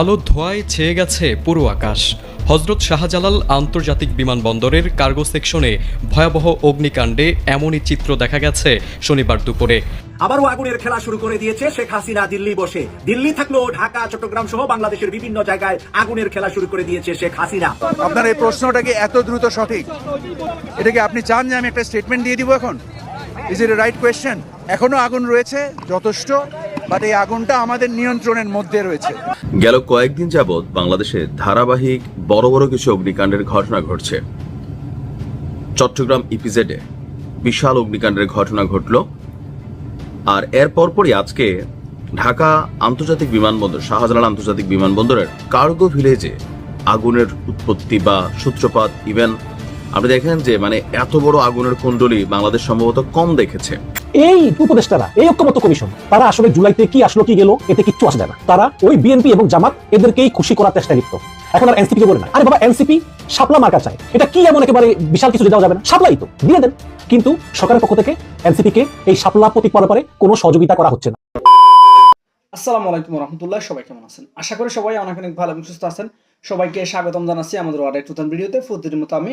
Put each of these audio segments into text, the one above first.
আলো ধোঁয়ায় ছেয়ে গেছে পুরো আকাশ। হজরত শাহজালাল আন্তর্জাতিক বিমানবন্দরের কার্গো সেকশনে ভয়াবহ অগ্নিকাণ্ডে এমনই চিত্র দেখা গেছে শনিবার দুপুরে। আবারও আগুনের খেলা শুরু করে দিয়েছে শেখ হাসিনা দিল্লি বসে। দিল্লি থাকলেও ঢাকা চট্টগ্রাম সহ বাংলাদেশের বিভিন্ন জায়গায় আগুনের খেলা শুরু করে দিয়েছে শেখ হাসিনা। আপনার এই প্রশ্নটা কি এত দ্রুত সঠিক? এটা কি আপনি চান যে আমি একটা স্টেটমেন্ট দিয়ে দিব এখন? ইজ ইট রাইট কোয়েশ্চেন এখনও আগুন রয়েছে যথেষ্ট। বাট এই আগুনটা আমাদের নিয়ন্ত্রণের মধ্যে রয়েছে। গেল কয়েকদিন যাবৎ বাংলাদেশে ধারাবাহিক বড় বড় কিছু অগ্নিকাণ্ডের ঘটনা ঘটছে। চট্টগ্রাম ইপিজেডে বিশাল অগ্নিকাণ্ডের ঘটনা ঘটল আর এর পরপরই আজকে ঢাকা আন্তর্জাতিক বিমানবন্দর, শাহজালাল আন্তর্জাতিক বিমানবন্দরের কার্গো ভিলেজে আগুনের উৎপত্তি বা সূত্রপাত। ইভেন আপনি দেখেন যে মানে এত বড় আগুনের কুণ্ডলী বাংলাদেশ সম্ভবত কম দেখেছে। এই উপদেষ্টারা, এই ঐক্যমত্য কমিশন, তারা আসলে জুলাইতে কি আসলো, কি গেল, এতে কিচ্ছু আসে না। তারা ওই বিএনপি এবং জামাত এদেরকেই খুশি করার চেষ্টা লিপ্ত। এখন আর এনসিপি কে বলে না। আরে বাবা, এনসিপি শাপলা মার্কা চায়। এটা কি এমন একেবারে বিশাল কিছু দেওয়া যাবে না? শাপলাই তো, দিয়ে দেন। কিন্তু সরকারের পক্ষ থেকে এনসিপি কে এই শাপলা প্রতীক পরে কোনো সহযোগিতা করা হচ্ছে না। আসসালামু আলাইকুম রহমতুল্লাহ, সবাই কেমন আছেন? আশা করি সবাই অনেক অনেক ভালো এবং সুস্থ আছেন। সবাইকে স্বাগতম জানাচ্ছি আমাদের আরেক নতুন ভিডিওতে। প্রতিদিন মতো আমি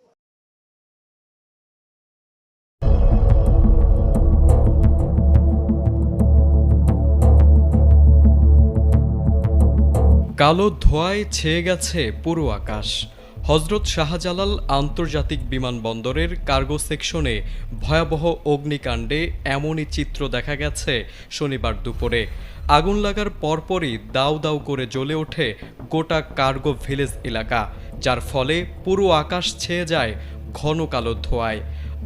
কালো ধোঁয়ায় ছেয়ে গেছে পুরো আকাশ। হজরত শাহজালাল আন্তর্জাতিক বিমানবন্দরের কার্গো সেকশনে ভয়াবহ অগ্নিকাণ্ডে এমনই চিত্র দেখা গেছে শনিবার দুপুরে। আগুন লাগার পরপরই দাউ দাউ করে জ্বলে ওঠে গোটা কার্গো ভিলেজ এলাকা, যার ফলে পুরো আকাশ ছেয়ে যায় ঘন কালো ধোঁয়ায়।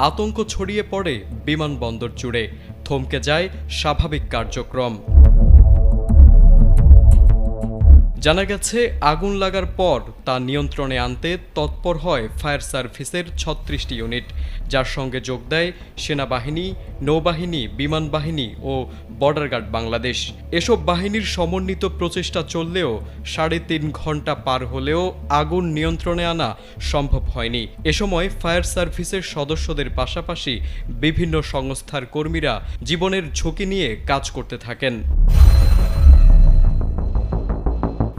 আতঙ্ক ছড়িয়ে পড়ে বিমানবন্দর জুড়ে। থমকে যায় স্বাভাবিক কার্যক্রম। জানা গেছে, আগুন লাগার পর তা নিয়ন্ত্রণে আনতে তৎপর হয় ফায়ার সার্ভিসের ছত্রিশটি ইউনিট, যার সঙ্গে যোগ দেয় সেনাবাহিনী, নৌবাহিনী, বিমান বাহিনী ও বর্ডার গার্ড বাংলাদেশ। এসব বাহিনীর সমন্বিত প্রচেষ্টা চললেও সাড়ে তিন ঘণ্টা পার হলেও আগুন নিয়ন্ত্রণে আনা সম্ভব হয়নি। এ সময় ফায়ার সার্ভিসের সদস্যদের পাশাপাশি বিভিন্ন সংস্থার কর্মীরা জীবনের ঝুঁকি নিয়ে কাজ করতে থাকেন।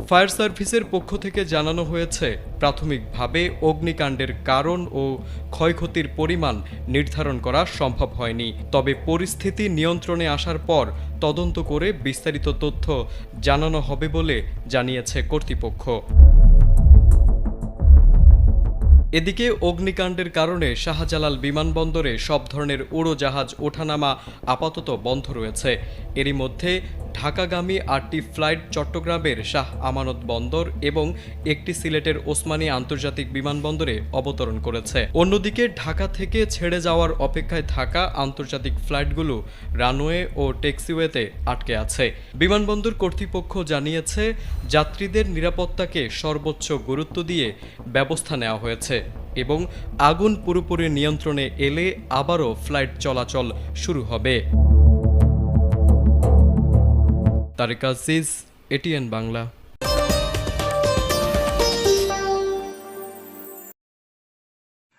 ফায়ার সার্ভিসের পক্ষ থেকে জানানো হয়েছে, প্রাথমিকভাবে অগ্নিকাণ্ডের কারণ ও ক্ষয়ক্ষতির পরিমাণ নির্ধারণ করা সম্ভব হয়নি। তবে পরিস্থিতি নিয়ন্ত্রণে আসার পর তদন্ত করে বিস্তারিত তথ্য জানানো হবে বলে জানিয়েছে কর্তৃপক্ষ। এদিকে অগ্নিকাণ্ডের কারণে শাহজালাল বিমানবন্দরে সব ধরনের উড়োজাহাজ ওঠানামা আপাতত বন্ধ রয়েছে। এরই মধ্যে ঢাকাগামী আটটি ফ্লাইট চট্টগ্রামের শাহ আমানত বন্দর এবং একটি সিলেটের ওসমানী আন্তর্জাতিক বিমানবন্দরে অবতরণ করেছে। অন্যদিকে ঢাকা থেকে ছেড়ে যাওয়ার অপেক্ষায় থাকা আন্তর্জাতিক ফ্লাইটগুলো রানওয়ে ও ট্যাক্সিওয়েতে আটকে আছে। বিমানবন্দর কর্তৃপক্ষ জানিয়েছে, যাত্রীদের নিরাপত্তাকে সর্বোচ্চ গুরুত্ব দিয়ে ব্যবস্থা নেওয়া হয়েছে। এবং আগুন পুরোপুরি নিয়ন্ত্রণে এলে আবারও ফ্লাইট চলাচল শুরু হবে। এটিএন বাংলা।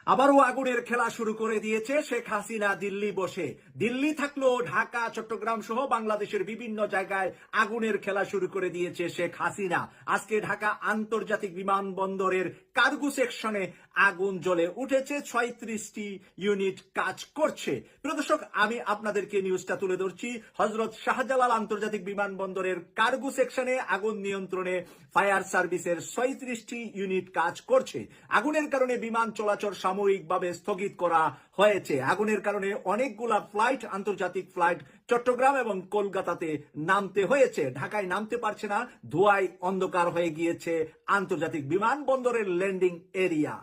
আবারও আগুনের খেলা শুরু করে দিয়েছে শেখ হাসিনা দিল্লি বসে। দিল্লি থাকলেও ঢাকা, চট্টগ্রাম সহ বাংলাদেশের বিভিন্ন জায়গায় আগুনের খেলা শুরু করে দিয়েছে শেখ হাসিনা। আজকে ঢাকা আন্তর্জাতিক বিমানবন্দরের কার্গো সেকশনে আগুন জ্বলে উঠেছে, ছয়ত্রিশটি ইউনিট কাজ করছে। প্রদর্শক আমি আপনাদেরকে নিউজটা তুলে ধরছি। হজরত শাহজালাল আন্তর্জাতিক বিমানবন্দরের কার্গো সেকশনে আগুন নিয়ন্ত্রণে ফায়ার সার্ভিসের ছয়ত্রিশটি ইউনিট কাজ করছে। আগুনের কারণে বিমান চলাচল সাময়িকভাবে স্থগিত করা হয়েছে। আগুনের কারণে অনেকগুলা ফ্লাইট, আন্তর্জাতিক ফ্লাইট চট্টগ্রাম এবং কলকাতাতে নামতে হয়েছে, ঢাকায় নামতে পারছে না, ধোঁয়ায় অন্ধকার হয়ে গিয়েছে আন্তর্জাতিক বিমানবন্দরের ল্যান্ডিং এরিয়া।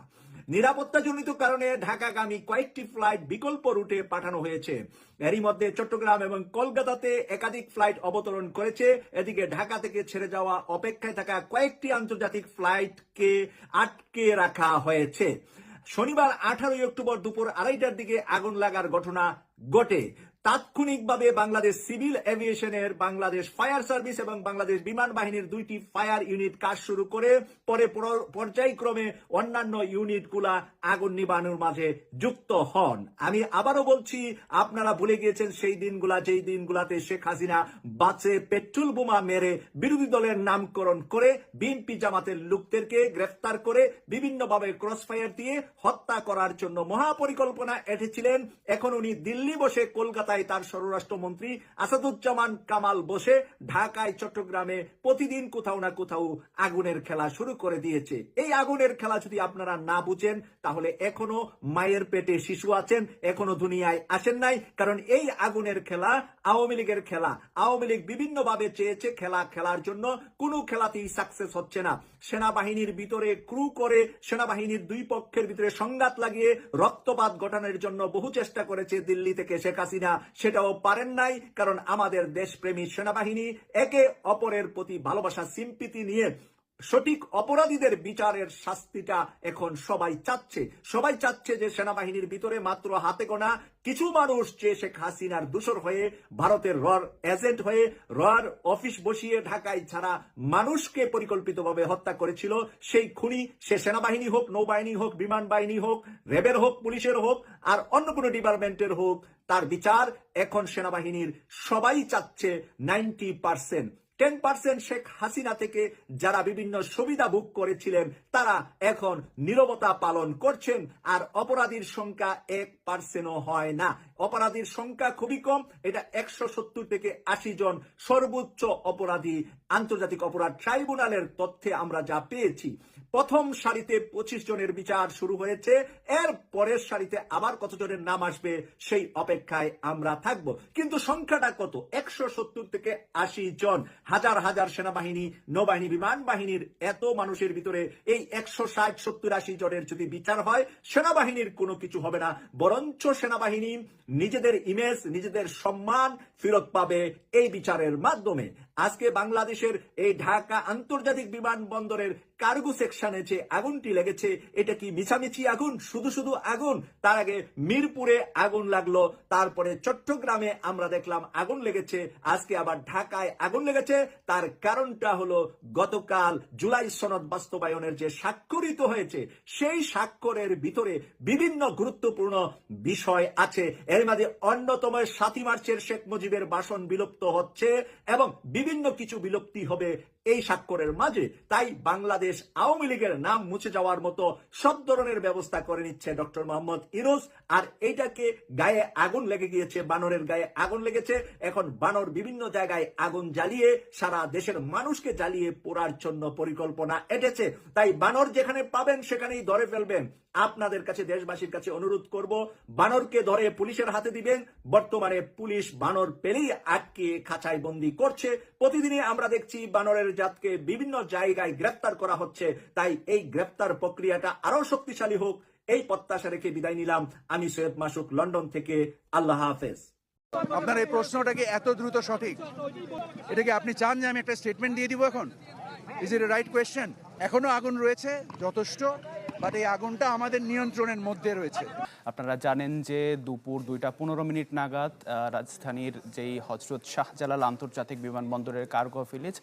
নিরাপত্তাজনিত কারণে ঢাকাগামী কয়েকটি ফ্লাইট বিকল্প রুটে পাঠানো হয়েছে। এরই মধ্যে চট্টগ্রাম এবং কলকাতাতে একাধিক ফ্লাইট অবতরণ করেছে। এদিকে ঢাকা থেকে ছেড়ে যাওয়া অপেক্ষায় থাকা কয়েকটি আন্তর্জাতিক ফ্লাইটকে আটকে রাখা হয়েছে। শনিবার আঠারোই অক্টোবর দুপুর আড়াইটার দিকে আগুন লাগার ঘটনা ঘটে। তাৎক্ষণিকভাবে বাংলাদেশ সিভিল এভিয়েশনের বাংলাদেশ ফায়ার সার্ভিস এবং বাংলাদেশ বিমান বাহিনীর দুইটি ফায়ার ইউনিট কাজ শুরু করে, পরে পর্যায়ক্রমে অন্যান্য ইউনিটগুলা আগুন নিবানোর মাঝে যুক্ত হন। আমি আবারও বলছি, আপনারা ভুলে গিয়েছেন সেই দিনগুলা, যেই দিনগুলাতে শেখ হাসিনা বাসে পেট্রোল বোমা মেরে বিরোধী দলের নামকরণ করে, বিএনপি জামাতের লোকদেরকে গ্রেফতার করে, বিভিন্নভাবে ক্রস ফায়ার দিয়ে হত্যা করার জন্য মহাপরিকল্পনা এঁটেছিলেন। এখন উনি দিল্লি বসে কলকাতায় তার স্বরাষ্ট্রমন্ত্রী আসাদুজ্জামান কামাল বসে ঢাকায় চট্টগ্রামে প্রতিদিন কোথাও না কোথাও আগুনের খেলা শুরু করে দিয়েছে। এই আগুনের খেলা যদি আপনারা না বুঝেন, তাহলে এখনও মায়ের পেটে শিশু আছেন, এখনও দুনিয়ায় আসেন নাই, কারণ এই আগুনের খেলা আওয়ামী লীগের খেলা। আওয়ামী লীগ বিভিন্ন ভাবে চেয়েছে খেলা খেলার জন্য, কোনো খেলাতেই সাকসেস হচ্ছে না। সেনাবাহিনীর ভিতরে ক্রু করে সেনাবাহিনীর দুই পক্ষের ভিতরে সংঘাত লাগিয়ে রক্তপাত ঘটানোর জন্য বহু চেষ্টা করেছে দিল্লি থেকে শেখ হাসিনা। সেটাও পারেন নাই কারণ আমাদের দেশপ্রেমী সেনাবাহিনী একে অপরের প্রতি ভালোবাসা সিম্পিতি নিয়ে সঠিক অপরাধীদের বিচারের শাস্তিটা এখন সবাই চাচ্ছে। সবাই চাচ্ছে যে সেনাবাহিনীর ভিতরে মাত্র হাতে গোনা কিছু মানুষ যে শেখ হাসিনার দূষর হয়ে ভারতের রর এজেন্ট হয়ে রর অফিস বসিয়ে ঢাকায় ছাড়া মানুষকে পরিকল্পিতভাবে হত্যা করেছিল, সেই খুনি সে সেনাবাহিনী হোক, নৌবাহিনী হোক, বিমান বাহিনী হোক, রেবের হোক, পুলিশের হোক, আর অন্য কোনো ডিপার্টমেন্টের হোক, তার বিচার এখন সেনাবাহিনীর সবাই চাচ্ছে ninety percent ten percent Sheikh Hasina থেকে যারা বিভিন্ন সুবিধা ভোগ করেছিলেন, তারা এখন নীরবতা পালন করছেন আর অপরাধীর সংখ্যা এক পার্সেন্টও হয় না। অপরাধীর সংখ্যা খুবই কম, এটা একশো সত্তর থেকে আশি জন সর্বোচ্চ অপরাধী আন্তর্জাতিক অপরাধ ট্রাইব্যুনালের তথ্যে আমরা যা পেয়েছি। প্রথম সারিতে পঁচিশ জনের বিচার শুরু হয়েছে। এর পরের সারিতে আবার কতজনের নাম আসবে সেই অপেক্ষায় আমরা থাকব। কিন্তু সংখ্যাটা কত? একশো সত্তর থেকে আশি জন। হাজার হাজার সেনাবাহিনী, নৌবাহিনী, বিমান বাহিনীর এত মানুষের ভিতরে এই একশো ষাট, সত্তর, আশি জনের যদি বিচার হয়, সেনাবাহিনীর কোনো কিছু হবে না। বরঞ্চ সেনাবাহিনী নিজেদের ইমেজ নিজেদের সম্মান ফেরত পাবে এই বিচারের মাধ্যমে। আজকে বাংলাদেশের এই ঢাকা আন্তর্জাতিক বিমানবন্দরের কার্গো সেকশনে যে আগুনটি লেগেছে, এটা কি মিছামিছি আগুন? শুধু শুধু আগুন। তার আগে মিরপুরে আগুন লাগল। তারপরে চট্টগ্রামে আমরা দেখলাম আগুন লেগেছে। আজকে আবার ঢাকায় আগুন লেগেছে। তার কারণটা হলো গতকাল জুলাই সনদ বাস্তবায়নের যে স্বাক্ষরিত হয়েছে, সেই স্বাক্ষরের ভিতরে বিভিন্ন গুরুত্বপূর্ণ বিষয় আছে। এর মাঝে অন্যতম সাতই মার্চের শেখ মুজিবের ভাষণ বিলুপ্ত হচ্ছে এবং বিভিন্ন কিছু বিলুপ্তি হবে এই স্বাক্ষরের মাঝে তাই বাংলাদেশ আওয়ামী লীগের নাম মুছে যাওয়ার মতো সব ধরনের ব্যবস্থা করে নিচ্ছে ডক্টর মোহাম্মদ ইরোজ। আর এইটাকে গায়ে আগুন লেগে গিয়েছে, বানরের গায়ে আগুন লেগেছে। এখন বানর বিভিন্ন জায়গায় আগুন জ্বালিয়ে সারা দেশের মানুষকে জ্বালিয়ে পোড়ার জন্য পরিকল্পনা এটেছে। তাই বানর যেখানে পাবেন সেখানেই ধরে ফেলবেন। আপনাদের কাছে, দেশবাসীর কাছে অনুরোধ করব, বানরকে ধরে পুলিশের হাতে দিবেন। বর্তমানে পুলিশ বানর পেলেই আটকে খাঁচায় বন্দি করছে। প্রতিদিনই আমরা দেখছি বানরের জাতকে বিভিন্ন জায়গায় গ্রেপ্তার করা হচ্ছে। তাই এই গ্রেপ্তার প্রক্রিয়াটা আরও শক্তিশালী হোক, এই প্রত্যাশা রেখে বিদায় নিলাম। আমি সৈয়দ মাসুক, লন্ডন থেকে আল্লাহ হাফেজ। আপনার এই প্রশ্নটা কি এত দ্রুত সঠিক? এটাকে আপনি চান যে আমি একটা স্টেটমেন্ট দিয়ে দিব এখন? ইজ ইট রাইট কোয়েশ্চেন এখনও আগুন রয়েছে, যথেষ্ট বাট এই আগুনটা আমাদের নিয়ন্ত্রণের মধ্যে রয়েছে। আপনারা জানেন যে দুপুর দুইটা পনেরো মিনিট নাগাদ রাজধানীর যেই হজরত শাহজালাল আন্তর্জাতিক বিমানবন্দরের কার্গো ভিলেজ,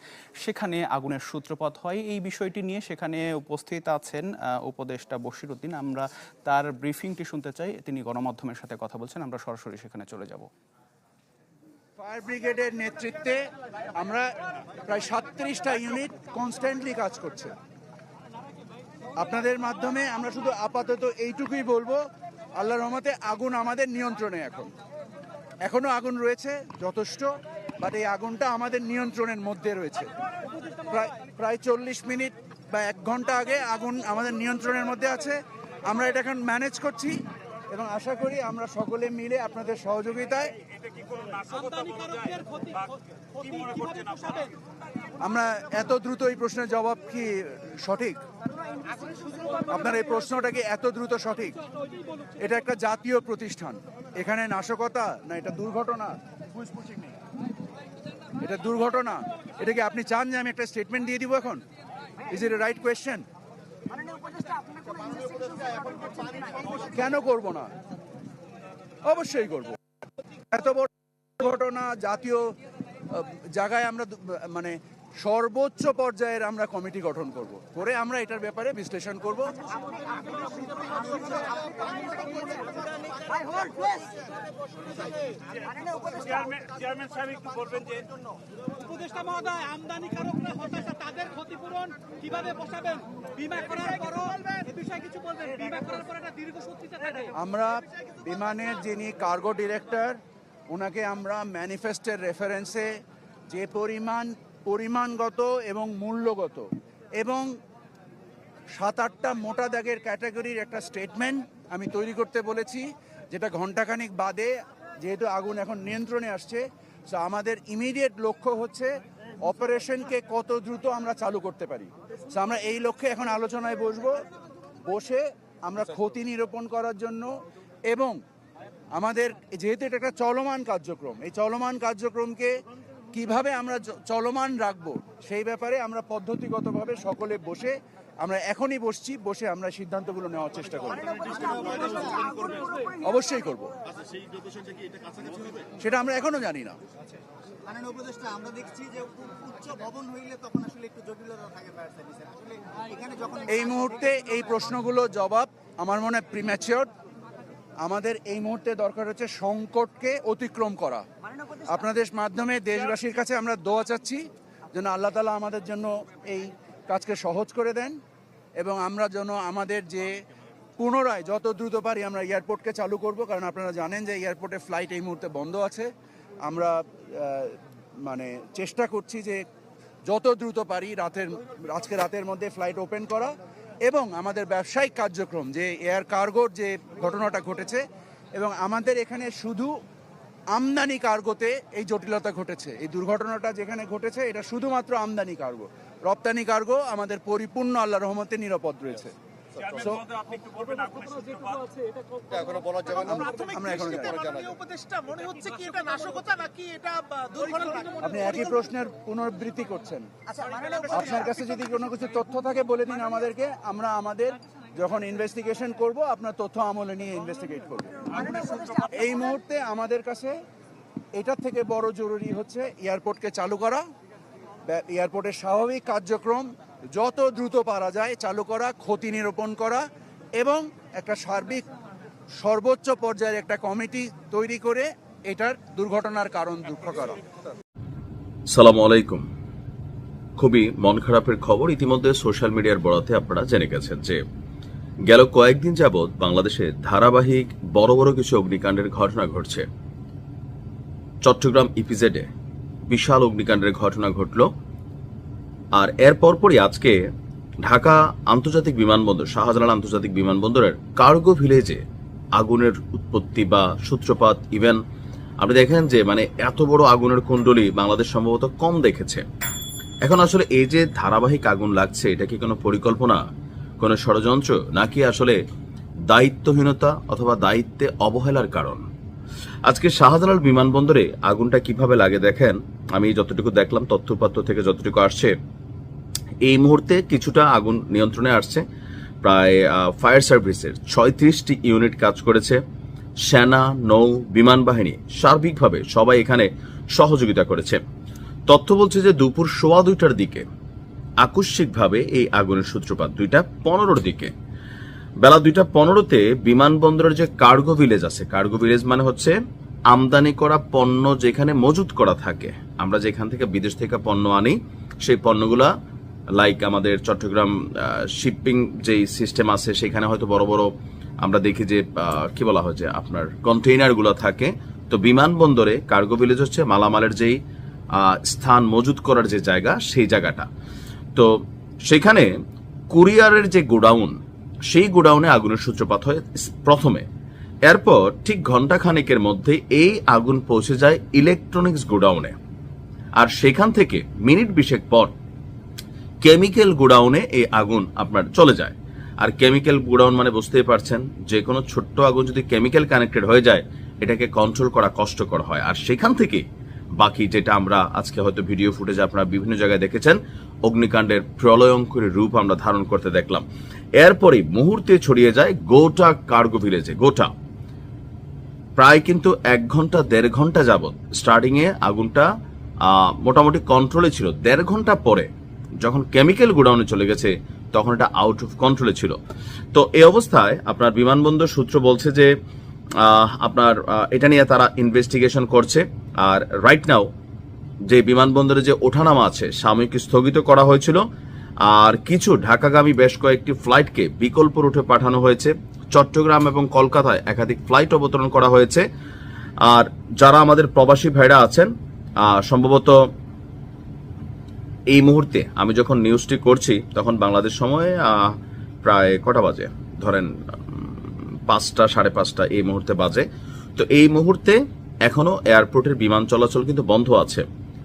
সেখানে আগুনের সূত্রপাত হয়। এই বিষয়টি নিয়ে সেখানে উপস্থিত আছেন উপদেষ্টা বশিরউদ্দিন আমরা তার ব্রিফিংটি শুনতে চাই। তিনি গণমাধ্যমের সাথে কথা বলছেন। আমরা সরাসরি সেখানে চলে যাব। ফায়ার ব্রিগেডের নেতৃত্বে আমরা প্রায় সাতত্রিশটা ইউনিট কনস্ট্যান্টলি কাজ করছে। আপনাদের মাধ্যমে আমরা শুধু আপাতত এইটুকুই বলব আল্লাহ রহমতে আগুন আমাদের নিয়ন্ত্রণে এখন। এখনও আগুন রয়েছে, যথেষ্ট বাট এই আগুনটা আমাদের নিয়ন্ত্রণের মধ্যে রয়েছে। প্রায় প্রায় চল্লিশ মিনিট বা এক ঘণ্টা আগে আগুন আমাদের নিয়ন্ত্রণের মধ্যে আছে। আমরা এটা এখন ম্যানেজ করছি। এবং আশা করি আমরা সকলে মিলে আপনাদের সহযোগিতায় আমরা এত দ্রুত এই প্রশ্নের জবাব কি সঠিক? আপনার এই প্রশ্নটা কি এত দ্রুত সঠিক? এটা একটা জাতীয় প্রতিষ্ঠান। এখানে নাশকতা না এটা দুর্ঘটনা? এটা দুর্ঘটনা। এটা কি আপনি চান যে আমি একটা স্টেটমেন্ট দিয়ে দিব এখন? ইজ ইট রাইট কোয়েশ্চেন কেন করব না? অবশ্যই করব। এত বড় ঘটনা জাতীয় জায়গায় আমরা মানে সর্বোচ্চ পর্যায়ের আমরা কমিটি গঠন করব। করে আমরা এটার ব্যাপারে বিশ্লেষণ করব। উপদেষ্টা মহোদয় আমদানিকারকরা হতাশা তাদের ক্ষতিপূরণ কীভাবে বসাবেন? বিমা করার পরও এ বিষয়ে কিছু বলবেন? বিমা করার পর একটা দীর্ঘসূত্রিতা থাকে। আমরা বিমানের যিনি কার্গো ডিরেক্টর ওনাকে আমরা ম্যানিফেস্টের রেফারেন্সে যে পরিমাণ পরিমাণগত এবং মূল্যগত। এবং সাত আটটা মোটা দাগের ক্যাটাগরির একটা স্টেটমেন্ট আমি তৈরি করতে বলেছি, যেটা ঘন্টাখানিক বাদে যেহেতু আগুন এখন নিয়ন্ত্রণে আসছে সো আমাদের ইমিডিয়েট লক্ষ্য হচ্ছে অপারেশনকে কত দ্রুত আমরা চালু করতে পারি। সো আমরা এই লক্ষ্যে এখন আলোচনায় বসবো। বসে আমরা ক্ষতি নিরূপণ করার জন্য এবং আমাদের, যেহেতু এটা একটা চলমান কার্যক্রম, এই চলমান কার্যক্রমকে কীভাবে আমরা চলমান রাখব সেই ব্যাপারে আমরা পদ্ধতিগতভাবে সকলে বসে আমরা এখনই বসছি বসে আমরা সিদ্ধান্তগুলো নেওয়ার চেষ্টা করব। অবশ্যই করব। সেটা আমরা এখনও জানি না। এই মুহূর্তে এই প্রশ্নগুলো জবাব আমার মনে হয় প্রিম্যাচিওর আমাদের এই মুহূর্তে দরকার হচ্ছে সংকটকে অতিক্রম করা। আপনাদের মাধ্যমে দেশবাসীর কাছে আমরা দোয়া চাচ্ছি যেন আল্লাহ তালা আমাদের জন্য এই কাজকে সহজ করে দেন এবং আমরা যেন আমাদের যে পুনরায় যত দ্রুত পারি আমরা এয়ারপোর্টকে চালু করব কারণ আপনারা জানেন যে এয়ারপোর্টে ফ্লাইট এই মুহূর্তে বন্ধ আছে। আমরা মানে চেষ্টা করছি যে যত দ্রুত পারি রাতের আজকে রাতের মধ্যে ফ্লাইট ওপেন করা এবং আমাদের ব্যবসায়িক কার্যক্রম, যে এয়ার কার্গোর যে ঘটনাটা ঘটেছে এবং আমাদের এখানে শুধু আমদানি কার্গোতে এই জটিলতা ঘটেছে। এই দুর্ঘটনাটা যেখানে ঘটেছে, এটা শুধুমাত্র আমদানি কার্গো। রপ্তানি কার্গো আমাদের পরিপূর্ণ আল্লাহ রহমতে নিরাপদ রয়েছে। So, আমরা এখনও জানি না। উপদেষ্টা মনে হচ্ছে কি এটা নাশকতা নাকি এটা দুর্ঘটনা আপনি একই প্রশ্নের পুনরাবৃত্তি করছেন। আচ্ছা আপনার কাছে যদি কোনো কিছু তথ্য থাকে বলে দিন আমাদেরকে। আমরা আমাদের যখন ইনভেস্টিগেশন করব আপনার তথ্য আমলে নিয়ে ইনভেস্টিগেট করব। এই মুহূর্তে আমাদের কাছে এটার থেকে বড় জরুরি হচ্ছে এয়ারপোর্টকে চালু করা এয়ারপোর্টের স্বাভাবিক কার্যক্রম যত দ্রুত পারা যায় চালু করা, ক্ষতি নিরূপণ করা এবং একটা সার্বিক সর্বোচ্চ পর্যায়ের একটা কমিটি তৈরি করে এটার দুর্ঘটনার কারণ দুঃখ করা। সালাম আলাইকুম। খুবই মন খারাপের খবর ইতিমধ্যে সোশ্যাল মিডিয়ার বরাতে আপনারা জেনে গেছেন যে গেল কয়েকদিন যাবৎ বাংলাদেশে ধারাবাহিক বড় বড় কিছু অগ্নিকাণ্ডের ঘটনা ঘটছে। চট্টগ্রাম ইপিজেডে বিশাল অগ্নিকাণ্ডের ঘটনা ঘটল। আর এর পরপরই আজকে ঢাকা আন্তর্জাতিক বিমানবন্দর, শাহজালাল আন্তর্জাতিক বিমানবন্দরের কার্গো ভিলেজে আগুনের উৎপত্তি বা সূত্রপাত ইভেন আপনি দেখেন যে মানে এত বড় আগুনের কুণ্ডলী বাংলাদেশ সম্ভবত কম দেখেছে। এখন আসলে এই যে ধারাবাহিক আগুন লাগছে, এটা কি কোনো পরিকল্পনা, কোনো ষড়যন্ত্র, নাকি আসলে দায়িত্বহীনতা অথবা দায়িত্বে অবহেলার কারণ? আজকে শাহজালাল বিমানবন্দরে আগুনটা কীভাবে লাগে দেখেন, আমি যতটুকু দেখলাম, তথ্যপাত্র থেকে যতটুকু আসছে এই মুহূর্তে কিছুটা আগুন নিয়ন্ত্রণে আসছে। প্রায় ফায়ার সার্ভিসের ছয়ত্রিশটি ইউনিট কাজ করেছে। সেনা, নৌ, বিমান বাহিনী সার্বিকভাবে সবাই এখানে সহযোগিতা করেছে। তথ্য বলছে যে দুপুর সোয়া দুইটার দিকে আকস্মিকভাবে এই আগুনের সূত্রপাত, দুইটা পনেরোর দিকে। বেলা দুইটা পনেরোতে বিমানবন্দরের যে কার্গো ভিলেজ আছে, কার্গো ভিলেজ মানে হচ্ছে আমদানি করা পণ্য যেখানে মজুত করা থাকে। আমরা যেখান থেকে বিদেশ থেকে পণ্য আনি, সেই পণ্যগুলা লাইক আমাদের চট্টগ্রাম শিপিং যেই সিস্টেম আছে, সেখানে হয়তো বড় বড় আমরা দেখি যে কি বলা হয় যে, আপনার কন্টেইনারগুলো থাকে। তো বিমানবন্দরে কার্গো ভিলেজ হচ্ছে মালামালের যেই স্থান মজুত করার যে জায়গা, সেই জায়গাটা। তো সেখানে কুরিয়ারের যে গোডাউন, সেই গোডাউনে আগুনের সূত্রপাত হয় প্রথমে। এরপর ঠিক ঘণ্টা খানেকের মধ্যে এই আগুন পৌঁছে যায় ইলেকট্রনিক্স গোডাউনে। আর সেখান থেকে মিনিট বিশেক পর কেমিক্যাল গোডাউনে এই আগুন আপনার চলে যায়। আর কেমিক্যাল গোডাউন মানে বুঝতেই পারছেন, যে কোনো ছোট্ট আগুন যদি কেমিক্যাল কানেক্টেড হয়ে যায়, এটাকে কন্ট্রোল করা কষ্টকর হয়। আর সেখান থেকে বাকি যেটা আমরা আজকে হয়তো ভিডিও ফুটেজ আপনারা বিভিন্ন জায়গায় দেখেছেন, অগ্নিকাণ্ডের প্রলয়ঙ্করী রূপ আমরা ধারণ করতে দেখলাম। এরপরে মুহূর্তে ছড়িয়ে যায় গোটা কার্গো ভিলেজে গোটা। প্রায় কিন্তু এক ঘণ্টা, দেড় ঘণ্টা যাবত স্টার্টিং এ আগুনটা মোটামুটি কন্ট্রোলে ছিল। দেড় ঘণ্টা পরে যখন কেমিক্যাল গোডাউনে চলে গেছে, তখন এটা আউট অফ কন্ট্রোলে ছিল। তো এই অবস্থায় আপনার বিমানবন্দর সূত্র বলছে যে আপনার এটা নিয়ে তারা ইনভেস্টিগেশন করছে। আর রাইট নাও যে বিমানবন্দরে যে ওঠানামা আছে, সাময়িক স্থগিত করা হয়েছিল। আর কিছু ঢাকাগামী বেশ কয়েকটি ফ্লাইটকে বিকল্প রুটে পাঠানো হয়েছে। চট্টগ্রাম এবং কলকাতায় একাধিক ফ্লাইট অবতরণ করা হয়েছে। আর যারা আমাদের প্রবাসী ভাইরা আছেন সম্ভবত এই মুহূর্তে আমি যখন নিউজটি করছি, তখন বাংলাদেশ সময়ে প্রায় কটা বাজে? ধরেন পাঁচটা, সাড়ে পাঁচটা এই মুহূর্তে বাজে। তো এই মুহূর্তে এখনও এয়ারপোর্টের বিমান চলাচল কিন্তু বন্ধ আছে।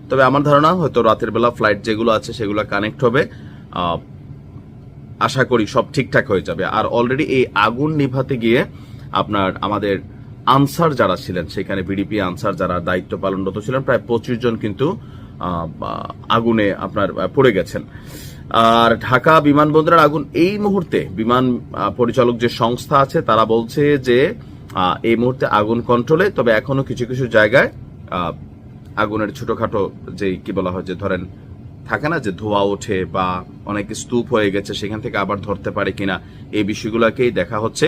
তবে আমার ধারণা, হয়তো রাতের বেলা ফ্লাইট যেগুলো আছে, সেগুলো কানেক্ট হবে। আশা করি সব ঠিকঠাক হয়ে যাবে। আর অলরেডি এই আগুন নিভাতে গিয়ে আপনার, আমাদের আনসার যারা ছিলেন, সেখানে বিডিপি আনসার যারা দায়িত্ব পালনরত ছিলেন, প্রায় পঁচিশ জন কিন্তু আগুনে আপনার পড়ে গেছেন। আর ঢাকা বিমানবন্দরের আগুন এই মুহূর্তে বিমান পরিচালক যে সংস্থা আছে, তারা বলছে যে এই মুহূর্তে আগুন কন্ট্রোলে, তবে এখনও কিছু কিছু জায়গায় আগুনের ছোটখাটো যে কি বলা হয় যে ধরেন, থাকে না যে ধোয়া ওঠে বা অনেক স্তূপ হয়ে গেছে, সেখান থেকে আবার ধরতে পারে কিনা, এই বিষয়গুলোকেই দেখা হচ্ছে।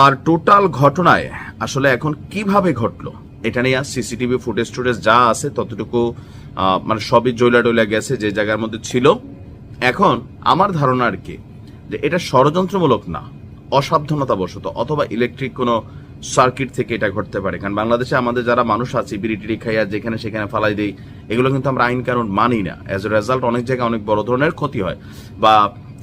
আর টোটাল ঘটনায় আসলে এখন কীভাবে ঘটলো? এটা নিয়ে সিসিটিভি ফুটেজ টুটেজ যা আছে ততটুকু মানে সবই জৈলা টইলা গেছে যে জায়গার মধ্যে ছিল। এখন আমার ধারণা আর কি, যে এটা ষড়যন্ত্রমূলক না অসাবধানতা বশত অথবা ইলেকট্রিক কোনো সার্কিট থেকে এটা ঘটতে পারে। কারণ বাংলাদেশে আমাদের যারা মানুষ আছে, বিড়ি টিড়ি খাইয়া যেখানে সেখানে ফালাই দেই, এগুলো কিন্তু আমরা আইন কানুন মানি না। অ্যাজ এ রেজাল্ট অনেক জায়গায় অনেক বড় ধরনের ক্ষতি হয়। বা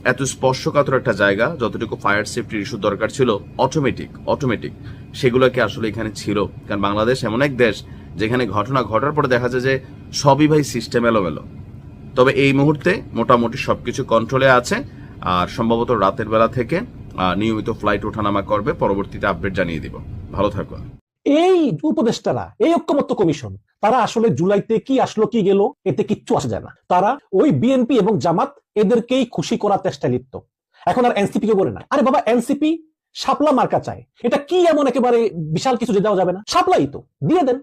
এত স্পর্শকাতর একটা জায়গা, যতটুকু ফায়ার সেফটির ইস্যু দরকার ছিল অটোমেটিক অটোমেটিক সেগুলোকে আসলে এখানে ছিল? কারণ বাংলাদেশ এমন এক দেশ যেখানে ঘটনা ঘটার পরে দেখা যায় যে সবই ভাই সিস্টেম এলোমেলো। তবে এই মুহূর্তে মোটামুটি সবকিছু কন্ট্রোলে আছে, আর সম্ভবত রাতের বেলা থেকে নিয়মিত ফ্লাইট ওঠানামা করবে, পরবর্তীতে আপডেট জানিয়ে দিব। ভালো থাকো এই উপদেষ্টারা, এই ঐক্যমত্য কমিশন তারা আসলে জুলাইতে কি আসলো, কি গেল, এতে কিচ্ছু আসা যায় না। তারা ওই বিএনপি এবং জামাত এদেরকেই খুশি করার চেষ্টায় লিপ্ত। এখন আর এনসিপি কে করে না। আরে বাবা, এনসিপি শাপলা মার্কা চায়। এটা কি এমন একেবারে বিশাল কিছু যে দেওয়া যাবে না? শাপলাই তো, দিয়ে দেন।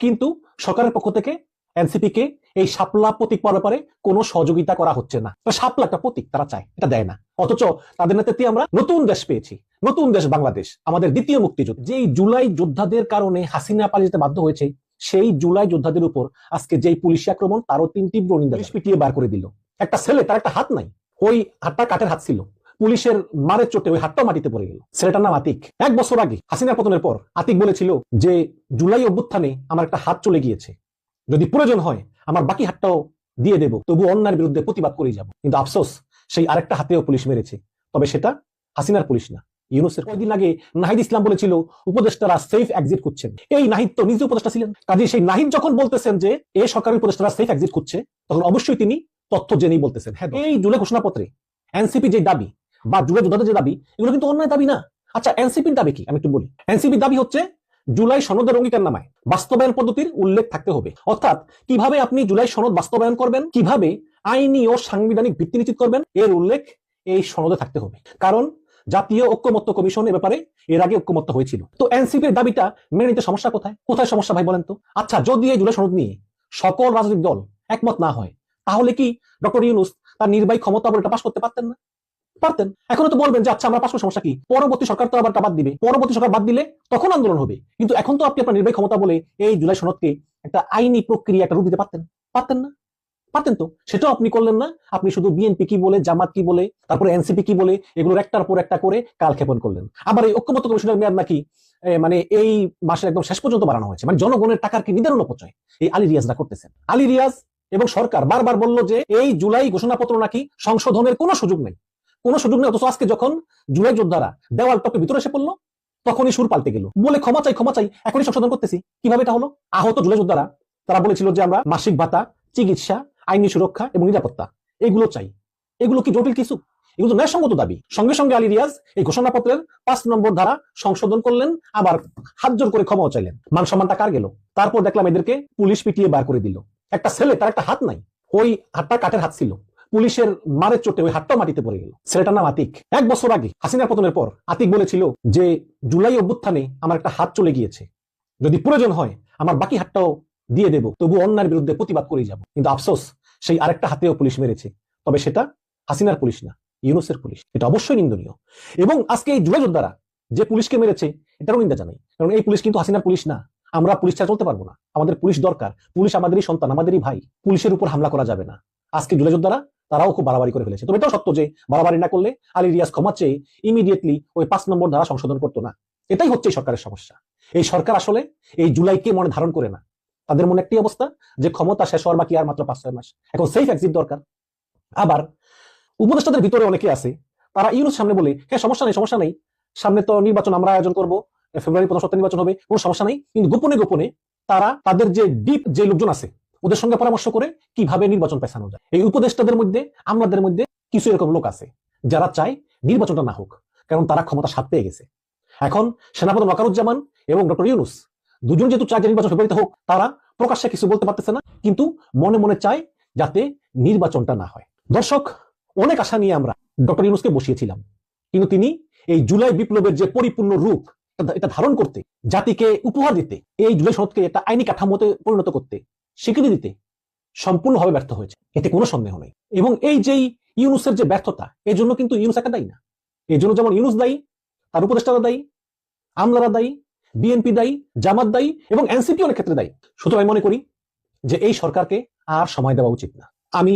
কিন্তু সরকারের পক্ষ থেকে এনসিপি কে এই শাপলা প্রতীক পাওয়ার ব্যাপারে কোনো সহযোগিতা করা হচ্ছে না। তো শাপলা একটা প্রতীক, তারা চায়, এটা দেয় না। অথচ তাদের নেতৃত্বে আমরা নতুন দেশ পেয়েছি, নতুন দেশ বাংলাদেশ, আমাদের দ্বিতীয় মুক্তিযুদ্ধ। যেই জুলাই যোদ্ধাদের কারণে হাসিনা পালিয়ে যেতে বাধ্য হয়েছে সেই জুলাই যোদ্ধাদের উপর আজকে যেই পুলিশি আক্রমণ, তারও তিন তীব্র নিন্দা পিটিয়ে বার করে দিল। একটা ছেলে, তার একটা হাত নাই। ওই হাতটা কাঠের হাত ছিল। পুলিশের মারের চোটে ওই হাতটা মাটিতে পড়ে গেল। ছেলেটার নাম আতিক। এক বছর আগে হাসিনার পতনের পর আতিক বলেছিল যে, জুলাই অভ্যুত্থানে আমার একটা হাত চলে গিয়েছে। যদি প্রয়োজন হয়, আমার বাকি হাতটাও দিয়ে দেব। তবু অন্যার বিরুদ্ধে প্রতিবাদ করেই যাব। কিন্তু আফসোস, সেই আরেকটা হাতেও পুলিশ মেরেছে। তবে সেটা হাসিনার পুলিশ না। ইউনুসের কয়েকদিন আগে নাহিদ ইসলাম বলেছিল উপদেষ্টারা সেফ এক্সিট খুঁজছেন। এই নাহিদ তো নিজে উপদেষ্টা ছিলেন। কাজে সেই নাহিদ যখন বলতেছেন যে এই সরকারি উপদেষ্টারা সেফ এক্সিট খুঁজছে তখন অবশ্যই তিনি তথ্য জেনেই বলতেছেন। হ্যাঁ এই জুলাই ঘোষণাপত্রে এনসিপি যে দাবি বা জুলাই যোদ্ধাদের যে দাবি এগুলো কিন্তু অন্যায় দাবি না। আচ্ছা এনসিপির দাবি কি? আমি একটু বলি। এনসিপির দাবি হচ্ছে জুলাই সনদের অঙ্গীকার নামায়। বাস্তবায়ন পদ্ধতির উল্লেখ থাকতে হবে। অর্থাৎ কীভাবে আপনি জুলাই সনদ বাস্তবায়ন করবেন কীভাবে আইনি ও সাংবিধানিক ভিত্তি নিশ্চিত করবেন এর উল্লেখ এই সনদে থাকতে হবে। কারণ জাতীয় ঐক্যমত্য কমিশন এ ব্যাপারে এর আগে ঐক্যমত্য হয়েছিল। তো এনসিপির দাবিটা মেনে নিতে সমস্যা কোথায়? কোথায় সমস্যা ভাই বলেন তো? আচ্ছা যদি এই জুলাই সনদ নিয়ে সকল রাজনৈতিক দল একমত না হয়, তাহলে কি ডক্টর ইউনুস তার নির্বাহী ক্ষমতা বলে পাশ করতে পারতেন না? পারতেন। এখনও তো বলবেন যে আচ্ছা আমরা পাশ সমস্যা কি? পরবর্তী সরকার তো আবার বাদ দিবে। পরবর্তী সরকার বাদ দিলে তখন আন্দোলন হবে। কিন্তু এখন তো আপনি আপনার নির্বাহী ক্ষমতা বলে এই জুলাই সনদকে একটা আইনি প্রক্রিয়া, একটা রূপ দিতে পারতেন। পারতেন না? পারতেন তো? সেটাও আপনি করলেন না? আপনি শুধু বিএনপি কি বলে, জামাত কি বলে, তারপরে এনসিপি কি বলে, এগুলোর একটার পর একটা করে কালক্ষেপণ করলেন। আবার এই ঐক্যমত্য কমিশনের মেয়াদ নাকি মানে এই মাসের একদম শেষ পর্যন্ত বাড়ানো হয়েছে। মানে জনগণের টাকার কি নিদারুণ অপচয়? এই আলী রিয়াজরা করতেছেন। আলী রিয়াজ এবং সরকার বারবার বলল যে এই জুলাই ঘোষণাপত্র নাকি সংশোধনের কোনো সুযোগ নেই। কোনো সুযোগ নেই, অথচ আজকে যখন জুলাই যোদ্ধারা দেওয়াল টপে ভিতরে এসে পড়ল, তখনই সুর পাল্টে গেল। বলে ক্ষমা চাই ক্ষমা চাই, এখনই সংশোধন করতেছি। কীভাবে এটা হলো? আহত জুলাই যোদ্ধারা, তারা বলেছিল যে আমরা মাসিক ভাতা, চিকিৎসা আইনি সুরক্ষা এবং নিরাপত্তা। এগুলো চাই। এগুলো কি জটিল কিছু? এগুলো তো ন্যায়সঙ্গত দাবি। সঙ্গে সঙ্গে আলী রিয়াজ এই ঘোষণাপত্রের পাঁচ নম্বর ধারা সংশোধন করলেন, আবার হাত জোর করে ক্ষমাও চাইলেন। মান সম্মানটা কার গেল? তারপর দেখলাম এদেরকে পুলিশ পিটিয়ে বার করে দিল। একটা ছেলে, তার একটা হাত নাই। ওই হাতটা কাঠের হাত ছিল। পুলিশের মারের চোটে ওই হাতটাও মাটিতে পড়ে গেল। ছেলেটার নাম আতিক। এক বছর আগে হাসিনার পতনের পর আতিক বলেছিল যে, জুলাই অভ্যুত্থানে আমার একটা হাত চলে গিয়েছে। যদি প্রয়োজন হয়, আমার বাকি হাতটাও দিয়ে দেব, তবু অন্যায়ের বিরুদ্ধে প্রতিবাদ করেই যাব। কিন্তু আফসোস, সেই আরেকটা হাতেও পুলিশ মেরেছে। তবে সেটা হাসিনার পুলিশ না, ইউনুসের পুলিশ। এটা অবশ্যই নিন্দনীয়। এবং আজকে এই যোদ্ধারা যে পুলিশকে মেরেছে, এটারও নিন্দা জানাই। কারণ এই পুলিশ কিন্তু হাসিনার পুলিশ না। আমরা পুলিশ ছাড়া চলতে পারব না। আমাদের পুলিশ দরকার। পুলিশ আমাদেরই সন্তান, আমাদেরই ভাই। পুলিশের উপর হামলা করা যাবে না। আজকে জুলাই যোদ্ধারা, তারাও খুব বাড়াবাড়ি করে ফেলেছে। তবে এটাও সত্য যে, বাড়াবাড়ি না করলে আলী রিয়াজ ক্ষমা চেয়ে ইমিডিয়েটলি ওই পাঁচ নম্বর ধারা সংশোধন করতো না। এটাই হচ্ছে সরকারের সমস্যা। এই সরকার আসলে এই জুলাইকে মনে ধারণ করে না। তাদের মনে একটি অবস্থা যে ক্ষমতা শেষ হওয়ার বাকি আর মাত্র পাঁচ, ছয় মাস। এখন সেফ এক্সিট দরকার। আবার উপদেষ্টাদের ভিতরে অনেকে আছে, তারা ইউনুস সামনে বলে হ্যাঁ সমস্যা নেই সমস্যা নেই। সামনে তো নির্বাচন আমরা আয়োজন করব ফেব্রুয়ারি প্রথম সপ্তাহে নির্বাচন হবে, কোনো সমস্যা নেই। কিন্তু গোপনে গোপনে তারা তাদের যে ডিপ যে লোকজন আছে, ওদের সঙ্গে পরামর্শ করে কীভাবে নির্বাচন পেছানো যায়। এই উপদেষ্টাদের মধ্যে, আমাদের মধ্যে কিছু এরকম লোক আছে, যারা চায় নির্বাচনটা না হোক, কারণ তারা ক্ষমতা স্বাদ পেয়ে গেছে। এখন সেনাপতি ওয়াকারুজ্জামান এবং ডক্টর ইউনুস দুজন যেহেতু চায় যে নির্বাচন ফেব্রুয়ারিতে হোক, তারা প্রকাশ্যে কিছু বলতে পারতেছে না, কিন্তু মনে মনে চায় যাতে নির্বাচনটা না হয়। দর্শক, অনেক আশা নিয়ে আমরা ডক্টর ইউনুসকে বসিয়েছিলাম, কিন্তু তিনি এই জুলাই বিপ্লবের যে পরিপূর্ণ রূপ, এটা- ধারণ করতে, জাতিকে উপহার দিতে, এই জুলাই সনদকে একটা আইনি কাঠামোতে পরিণত করতে স্বীকৃতি দিতে সম্পূর্ণভাবে ব্যর্থ হয়েছে। এতে কোনো সন্দেহ নেই। এবং এই যেই ইউনুসের যে ব্যর্থতা এই জন্য কিন্তু ইউনুস একা দায়ী না। এই জন্য যেমন ইউনুস দায়ী, তার উপদেষ্টারা দায়ী, আমলারা দায়ী বিএনপি দায়ী, জামাত দায়ী এবং এনসিপি অনেক ক্ষেত্রে দায়ী। সুতরাং আমি মনে করি যে এই সরকারকে আর সময় দেওয়া উচিত না। আমি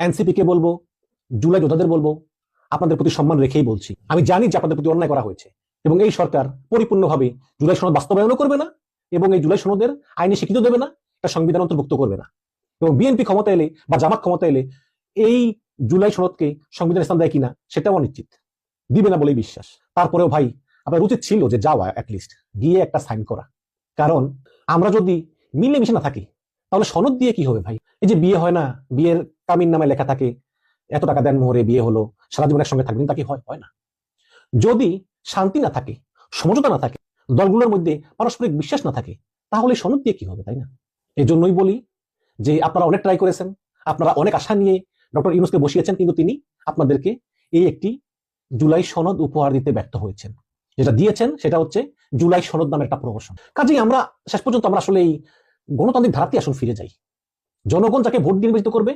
এনসিপি কে বলব, জুলাই যোদ্ধাদের বলব, আপনাদের প্রতি সম্মান রেখেই বলছি। আমি জানি যে আপনাদের প্রতি অন্যায় করা হয়েছে এবং এই সরকার পরিপূর্ণভাবে জুলাই সনদ বাস্তবায়নও করবে না এবং এই জুলাই সনদের আইনি স্বীকৃতি দেবে না এটা সংবিধান অন্তর্ভুক্ত করবে না। এবং বিএনপি ক্ষমতা এলে বা জামাত ক্ষমতা এলে এই জুলাই সনদকে সংবিধান স্থান দেয় কিনা সেটাও অনিশ্চিত। দিবে না বলেই বিশ্বাস। তারপরেও ভাই আপনার উচিত ছিল যে যাওয়া অ্যাটলিস্ট গিয়ে একটা সাইন করা। কারণ আমরা যদি মিলেমিশে না থাকি, তাহলে সনদ দিয়ে কি হবে ভাই? এই যে বিয়ে হয় না, বিয়ের কামিন নামে লেখা থাকে, এত টাকা দেন মোহরে বিয়ে হলো সারা জীবন একসঙ্গে থাকবেন, তা কি হয়? হয় না। যদি শান্তি না থাকে, সমঝোতা না থাকে, দলগুলোর মধ্যে পারস্পরিক বিশ্বাস না থাকে, তাহলে সনদ দিয়ে কি হবে, তাই না? এই জন্যই বলি যে আপনারা অনেক ট্রাই করেছেন, আপনারা অনেক আশা নিয়ে ডক্টর ইউনুসকে বসিয়েছেন, কিন্তু তিনি আপনাদেরকে এই একটি জুলাই সনদ উপহার দিতে ব্যর্থ হয়েছেন। যেটা দিয়েছেন, সেটা হচ্ছে জুলাই সনদ নামের একটা প্রহসন। কাজেই আমরা, শেষ পর্যন্ত আমরা আসলে এই গণতান্ত্রিক ধারাতে আসুন ফিরে যাই। জনগণ যাকে ভোট নির্বাচিত করবে,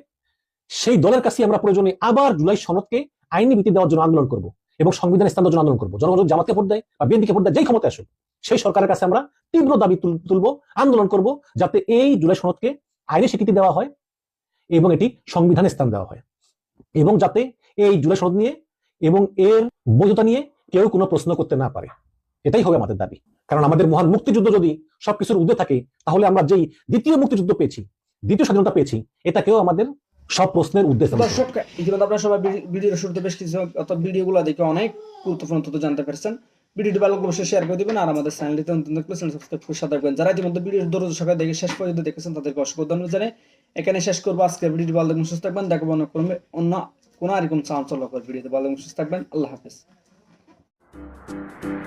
সেই দলের কাছে আমরা প্রয়োজনে আবার জুলাই সনদকে আইনি ভিত্তি দেওয়ার জন্য আন্দোলন করব এবং সংবিধান স্থান জন্য আন্দোলন করব। জনগণ জামাতকে ভোট দেয় বা বিএনপিকে ভোট দেয়, যেই ক্ষমতা আসুক, সেই সরকারের কাছে আমরা তীব্র দাবি তুল- তুলবো, আন্দোলন করব যাতে এই জুলাই সনদকে আইনি স্বীকৃতি দেওয়া হয় এবং এটি সংবিধানে স্থান দেওয়া হয় এবং যাতে এই জুলাই সনদ নিয়ে এবং এর বৈধতা নিয়ে কেউ কোনো প্রশ্ন করতে না পারে। এটাই হবে আমাদের দাবি। কারণ আমাদের মহান মুক্তিযুদ্ধ যদি সবকিছুর ঊর্ধ্বে থাকে, তাহলে আমরা যেই দ্বিতীয় মুক্তিযুদ্ধ পেয়েছি, দ্বিতীয় স্বাধীনতা পেয়েছি, এটাকেও আমাদের সব প্রশ্নের উদ্দেশ্য দর্শক ইতিমধ্যে সবাই শুরুতে বেশ কিছু দেখে অনেক গুরুত্বপূর্ণ তথ্য জানতে পারছেন। ভিডিওটি ভালো অবশ্যই শেয়ার করে দিবেন আর আমাদের চ্যানেলটিতে নতুন থাকলে চ্যানেল সাবস্ক্রাইব করে সাথে রাখবেন যারা ইতিমধ্যে দরজ দেখে শেষ পর্যন্ত দেখেছেন, তাদেরকে অসংখ্য ধন্যবাদ জানাই। এখানে শেষ করব আজকে ভিডিওটি। ভালো সুস্থ থাকবেন দেখাবো অন্য কোনো অন্য কোনো আর ভিডিওতে। ভালো সুস্থ থাকবেন, আল্লাহ হাফেজ। Thank you.